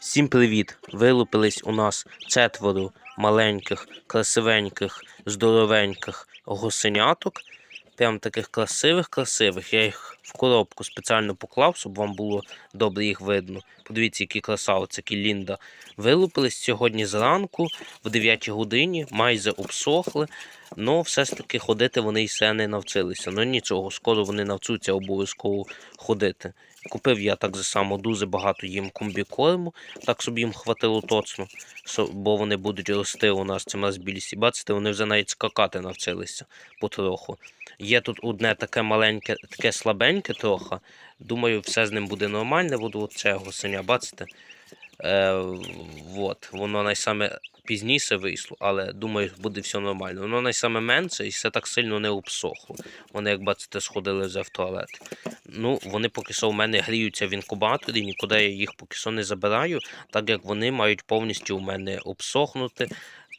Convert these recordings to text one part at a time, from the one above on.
Всім привіт! Вилупились у нас четверо маленьких, красивеньких, здоровеньких гусеняток. Прям таких красивих, красивих. Я їх в коробку спеціально поклав, щоб вам було добре їх видно. Подивіться, які красавці, які Лінда. Вилупились сьогодні зранку, в 9 годині, майже обсохли. Ну, все ж таки ходити вони і все не навчилися. Ну нічого, скоро вони навчуться обов'язково ходити. Купив я так само дуже багато їм комбікорму, так щоб їм хватило точно, бо вони будуть рости у нас цим розбілісі. Бачите, вони вже навіть скакати навчилися потроху. Є тут одне таке маленьке, таке слабеньке трохи. Думаю, все з ним буде нормально. Буду оце це гусеня, бачите? Е, от, воно найсаме пізніше вийшло, але думаю, буде все нормально. Воно найсаме менше і все так сильно не обсохло. Вони, як бачите, сходили вже в туалет. Ну, вони поки що в мене гріються в інкубаторі, нікуди я їх поки що не забираю, так як вони мають повністю у мене обсохнути.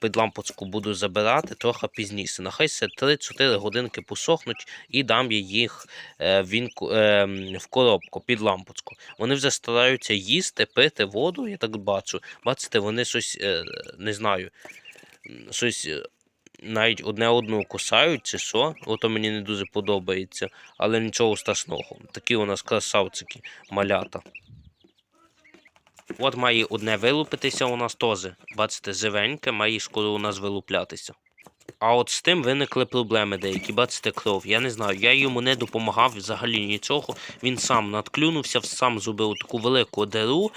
Під лампочку буду забирати трохи пізніше. Нехай це 3-4 годинки посохнуть і дам я їх е, е, в коробку під лампочку. Вони вже стараються їсти, пити воду, я так бачу. Бачите, вони щось е, не знаю, щось. Навіть одне одного кусають чи що, ото мені не дуже подобається, але нічого страшного. Такі у нас красавчики, малята. От має одне вилупитися у нас теж. Бачите, живеньке, має скоро у нас вилуплятися. А от з тим виникли проблеми деякі. Бачите, кров. Я не знаю, я йому не допомагав взагалі нічого. Він сам надклюнувся, сам зробив таку велику деру.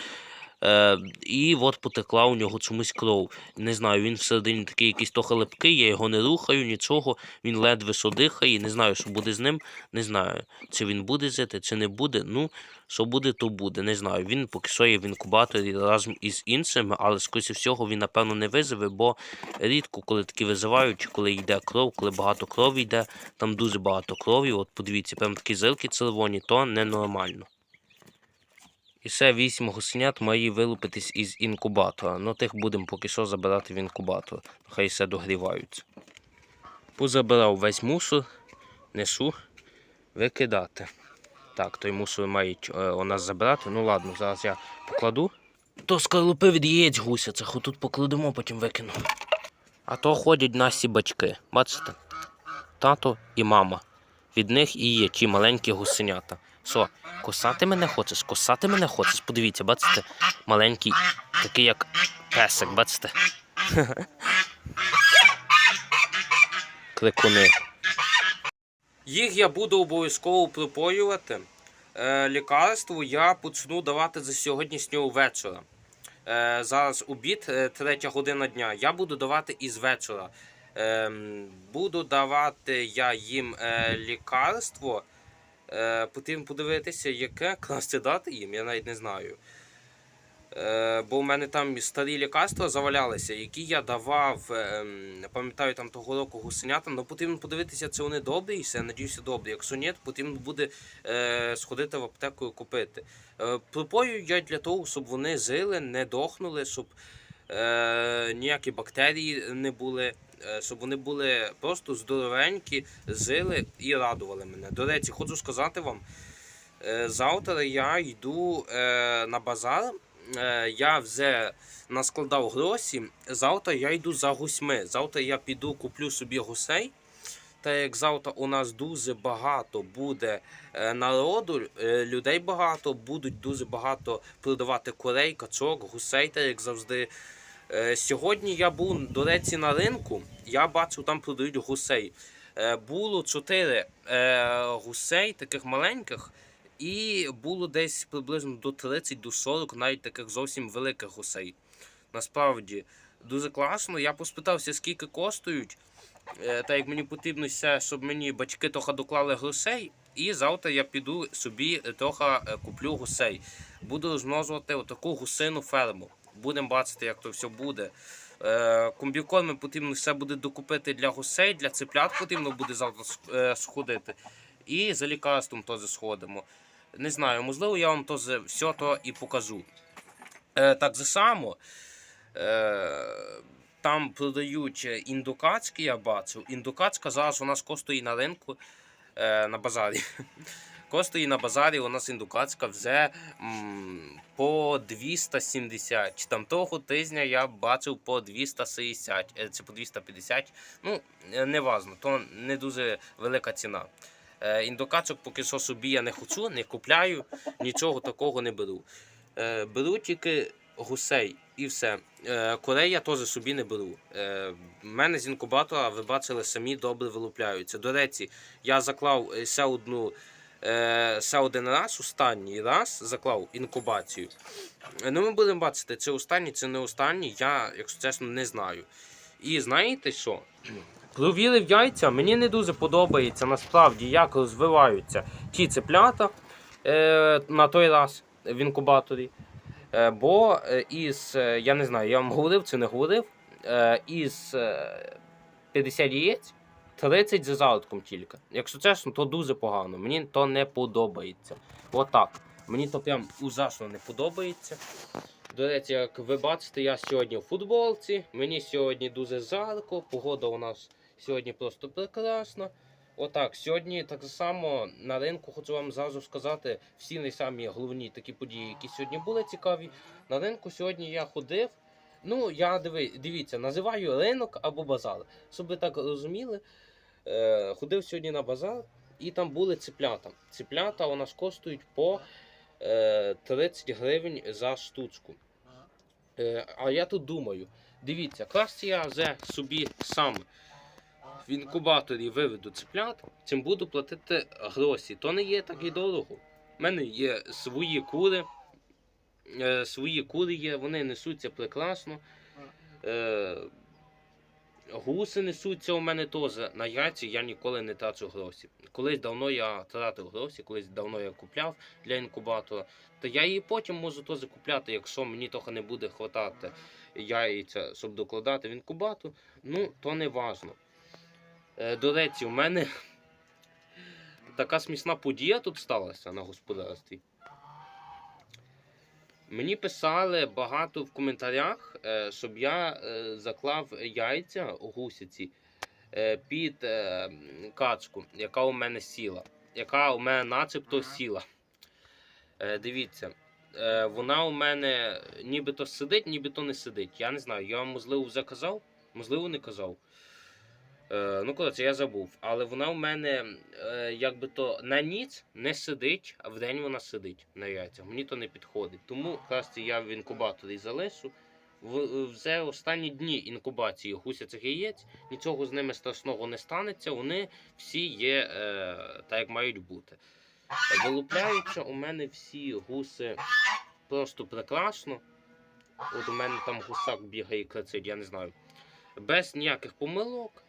Е, і от потекла у нього чомусь кров. Не знаю, він всередині такий якийсь трохи липкий, я його не рухаю, нічого. Він ледве що дихає. Не знаю, що буде з ним. Не знаю, чи він буде жити, чи не буде. Ну, що буде, то буде. Не знаю. Він поки що є в інкубаторі разом із іншими, але скоріше всього він, напевно, не визове, бо рідко, коли такі визивають, чи коли йде кров, коли багато крові йде, там дуже багато крові. От подивіться, прям такі зилки червоні, то ненормально. І ще вісім гусенят має вилупитись із інкубатора. Ну тих будемо поки що забирати в інкубатор. Хай все догріваються. Позабирав весь мусор, несу викидати. Так, той мусор мають е, у нас забирати. Ну ладно, зараз я покладу. То скорлупи від яєць гуся, це тут покладемо, потім викину. А то ходять наші батьки. Бачите? Тато і мама. Від них і є ті маленькі гусенята. Що, косати мене хочеш? Косати мене хочеш? Подивіться, бачите? Маленький, такий як песик, бачите? Кликуни. Їх я буду обов'язково припоювати. Е, лікарство я почну давати за сьогоднішнього вечора. Е, зараз обід, е, третя година дня. Я буду давати із вечора. Ем, буду давати я їм лікарство. Е, потрібно подивитися, яке краще дати їм, я навіть не знаю. Е, бо в мене там старі лікарства завалялися, які я давав, не пам'ятаю там того року гусенятам, але потрібно подивитися, чи вони добрі, і все, надіюся, добрі. Якщо ні, то потрібно буде е, сходити в аптеку і купити. Е, пропою я для того, щоб вони жили, не дохнули, щоб е, ніякі бактерії не були, е, щоб вони були просто здоровенькі, жили і радували мене. До речі, хочу сказати вам, е, завтра я йду е, на базар. Е, я вже наскладав гроші. Завтра я йду за гусьми. Завтра я піду куплю собі гусей. Та як завтра у нас дуже багато буде е, народу, е, людей багато, будуть дуже багато продавати курей, качок, гусей, та як завжди. Е, Сьогодні я був, до речі, на ринку. Я бачив, там продають гусей. Е, Було чотири е, гусей, таких маленьких, і було десь приблизно до 30 до 40 навіть таких зовсім великих гусей. Насправді дуже класно. Я поспитався, скільки коштують. Та як мені потрібно все, щоб мені батьки трохи доклали гусей. І завтра я піду собі трохи куплю гусей. Буду розмножувати отаку гусину ферму. Будемо бачити, як то все буде. Е, Комбікорми потрібно все буде докупити для гусей, для цеплят потрібно буде завтра е, сходити. І за лікарством теж сходимо. Не знаю, можливо, я вам теж все то і покажу. Е, так само. Там продають індукацькі, я бачив. Індукацька зараз у нас коштує на ринку на базарі. Коштує на базарі у нас індукацька вже по 270. Чи там того тижня я бачив по 260 е, чи по 250. Ну, е, не важно, то не дуже велика ціна. Е, Індукацьок поки що собі я не хочу, не купляю, нічого такого не беру. Беру тільки гусей і все. Курей я теж собі не беру. В мене з інкубатора, ви бачили, самі добре вилупляються. До речі, я заклав ще одну. Е, Ще один раз, останній раз заклав інкубацію. Е, Ну, ми будемо бачити, чи останній, чи не останній, я, якщо чесно, не знаю. І знаєте що? Провірив яйця, мені не дуже подобається насправді, як розвиваються ті цеплята е, на той раз в інкубаторі. Е, бо е, із, е, я не знаю, я вам говорив чи не говорив, е, із е, 50 яєць 30 з залитком тільки. Якщо чесно, то дуже погано. Мені то не подобається. Отак. Мені то прям ужасно не подобається. До речі, як ви бачите, я сьогодні в футболці. Мені сьогодні дуже жарко. Погода у нас сьогодні просто прекрасна. Отак, сьогодні так само на ринку хочу вам зразу сказати всі найсамі головні такі події, які сьогодні були цікаві. На ринку сьогодні я ходив. Ну, я диви, дивіться, називаю ринок або базар. Щоб ви так розуміли, е, ходив сьогодні на базар і там були цеплята. Цеплята у нас коштують по е, 30 гривень за штучку. Е, а я тут думаю, дивіться, краще я вже собі сам в інкубаторі виведу цеплят, чим буду платити гроші. То не є так і дорого. У мене є свої кури, е, свої кури є, вони несуться прекрасно. Гуси несуться у мене теж. На яйці я ніколи не трачу гроші. Колись давно я тратив гроші, колись давно я купляв для інкубатора. Та я її потім можу теж купляти, якщо мені трохи не буде хватати яйця, щоб докладати в інкубатор. Ну, то не важно. Е, До речі, у мене така смісна подія тут сталася на господарстві. Мені писали багато в коментарях, е, щоб я е, заклав яйця гусяці е, під качку, яка у мене сіла, яка у мене начебто сіла. Дивіться, вона у мене нібито сидить, нібито не сидить. Я не знаю, я вам можливо вже казав, можливо, не казав. Е, ну, коротше, я забув. Але вона в мене е, якби то на ніч не сидить, а вдень вона сидить на яйцях. Мені то не підходить. Тому краще я в інкубаторі залишу. В, вже останні дні інкубації гусячих яєць, нічого з ними страшного не станеться. Вони всі є е, так, як мають бути. Вилупляються у мене всі гуси просто прекрасно. От у мене там гусак бігає і кричить, я не знаю. Без ніяких помилок.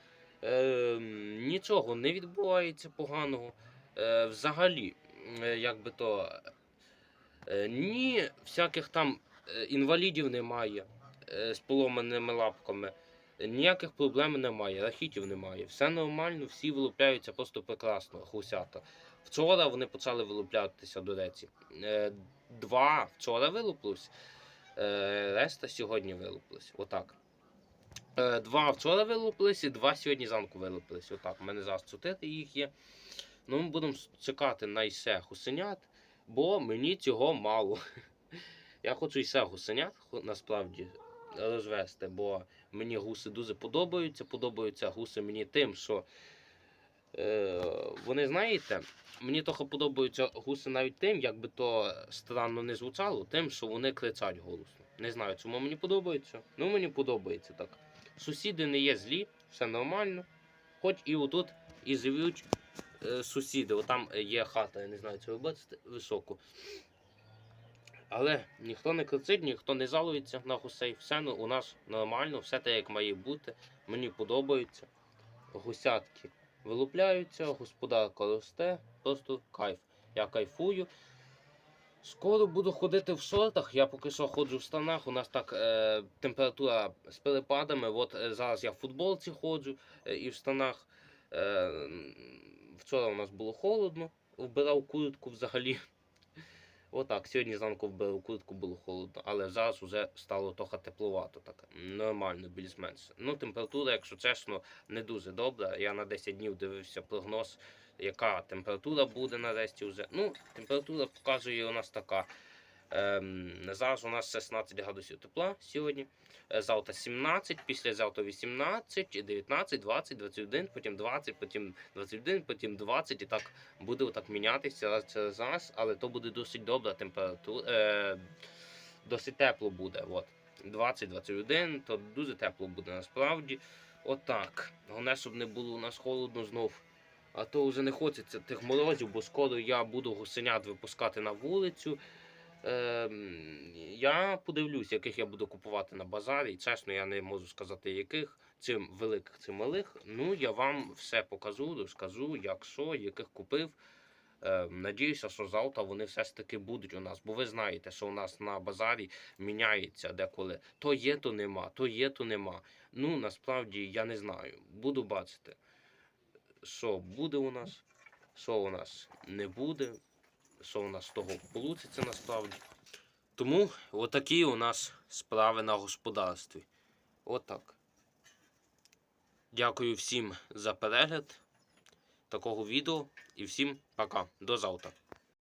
Е, нічого не відбувається поганого. Е, взагалі, е, як би то, е, ні всяких там е, інвалідів немає е, з поломаними лапками. Ніяких проблем немає, рахітів немає. Все нормально, всі вилупляються просто прекрасно, гусята. Вчора вони почали вилуплятися, до речі. Е, Два вчора вилуплось, е, решта сьогодні вилуплось. Отак. Е, Два вчора вилупились і два сьогодні зранку вилупились. Отак. У мене зараз чотири їх є. Ну, ми будемо чекати на ісе гусенят, бо мені цього мало. Я хочу ісе гусенят насправді розвести, бо мені гуси дуже подобаються. Подобаються гуси мені тим, що е, вони знаєте, мені трохи подобаються гуси навіть тим, як би то странно не звучало, тим, що вони кричать голосно. Не знаю, чому мені подобається. Ну мені подобається так. Сусіди не є злі, все нормально. Хоч і отут і живуть е, сусіди. Отам є хата, я не знаю, чи ви бачите, високу. Але ніхто не кричить, ніхто не жалується на гусей. Все ну, у нас нормально, все те, як має бути. Мені подобається. Гусятки вилупляються, господарка росте, просто кайф. Я кайфую. Скоро буду ходити в шортах. Я поки що ходжу в штанах. У нас так е, температура з перепадами. От е, зараз я в футболці ходжу е, і в штанах. Е, вчора у нас було холодно, вбирав куртку взагалі. Отак, сьогодні зранку в куртку, було холодно, але зараз вже стало трохи тепловато, так нормально, більш-менш. Ну, температура, якщо чесно, не дуже добра. Я на 10 днів дивився прогноз, яка температура буде нарешті вже. Ну, температура показує у нас така. Ем, зараз у нас 16 градусів тепла сьогодні. Е, Завтра 17, післязавтра 18, 19, 20, 21, потім 20, потім 21, потім 20 і так буде отак мінятися через але то буде досить добра температура. Е, досить тепло буде. От. 20-21, то дуже тепло буде насправді. Отак. Головне, щоб не було у нас холодно знов. А то вже не хочеться тих морозів, бо скоро я буду гусенят випускати на вулицю. Ем, я подивлюсь, яких я буду купувати на базарі. І чесно, я не можу сказати, яких цим великих, цим малих. Ну, я вам все покажу, розкажу, як що, яких купив. Е, Надіюся, що завтра вони все ж таки будуть у нас. Бо ви знаєте, що у нас на базарі міняється деколи. То є, то нема, то є, то нема. Ну, насправді я не знаю. Буду бачити, що буде у нас, що у нас не буде, що у нас з того вийде насправді. Тому отакі у нас справи на господарстві. Отак. Дякую всім за перегляд такого відео і всім пока. До завтра.